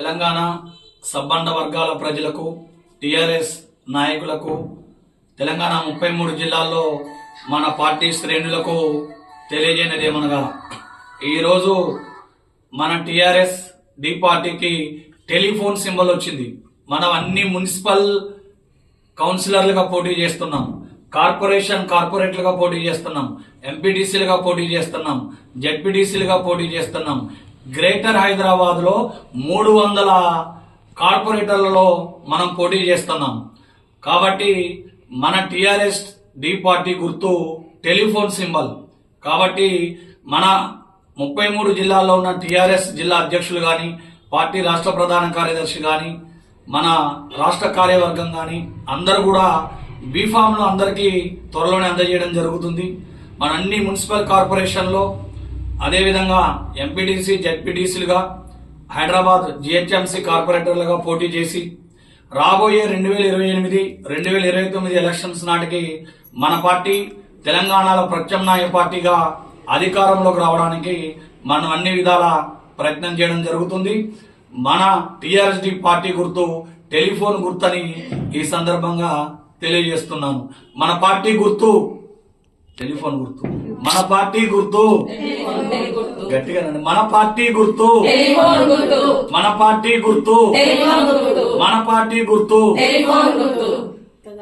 తెలంగాణ సబ్బండ వర్గాల ప్రజలకు టిఆర్ఎస్ నాయకులకు తెలంగాణ ముప్పై మూడు జిల్లాల్లో మన పార్టీ శ్రేణులకు తెలియజేయనిది ఏమనగా ఈరోజు మన టిఆర్ఎస్ డి పార్టీకి టెలిఫోన్ సింబల్ వచ్చింది. మనం అన్ని మున్సిపల్ కౌన్సిలర్లుగా పోటీ చేస్తున్నాం. కార్పొరేషన్ కార్పొరేట్లుగా పోటీ చేస్తున్నాం. ఎంపీడీసీలుగా పోటీ చేస్తున్నాం. జెడ్పీడీసీలుగా పోటీ చేస్తున్నాం. గ్రేటర్ హైదరాబాద్లో మూడు వందల కార్పొరేటర్లలో మనం పోటీ చేస్తున్నాం. కాబట్టి మన టిఆర్ఎస్ డి పార్టీ గుర్తు టెలిఫోన్ సింబల్. కాబట్టి మన ముప్పై మూడు జిల్లాల్లో ఉన్న టిఆర్ఎస్ జిల్లా అధ్యక్షులు కానీ పార్టీ రాష్ట్ర ప్రధాన కార్యదర్శి కానీ మన రాష్ట్ర కార్యవర్గం కానీ అందరూ కూడా బీఫామ్లో అందరికీ త్వరలోనే అందజేయడం జరుగుతుంది. మన అన్ని మున్సిపల్ కార్పొరేషన్లో అదేవిధంగా ఎంపీటీసీ జెడ్పీటీసీలుగా హైదరాబాద్ జిహెచ్ఎంసీ కార్పొరేటర్లుగా పోటీ చేసి రాబోయే రెండు వేల ఇరవై ఎనిమిది రెండు వేల ఇరవై తొమ్మిది ఎలక్షన్స్ నాటికి మన పార్టీ తెలంగాణలో ప్రత్యామ్నాయ పార్టీగా అధికారంలోకి రావడానికి మనం అన్ని విధాల ప్రయత్నం చేయడం జరుగుతుంది. మన టిఆర్ఎస్డి పార్టీ గుర్తు టెలిఫోన్ గుర్తని ఈ సందర్భంగా తెలియజేస్తున్నాను. మన పార్టీ గుర్తు టెలిఫోన్ గుర్తు. మన పార్టీ గుర్తు. గట్టిగా. మన పార్టీ గుర్తు. మన పార్టీ గుర్తు. మన పార్టీ గుర్తు. టెలిఫోన్ గుర్తు.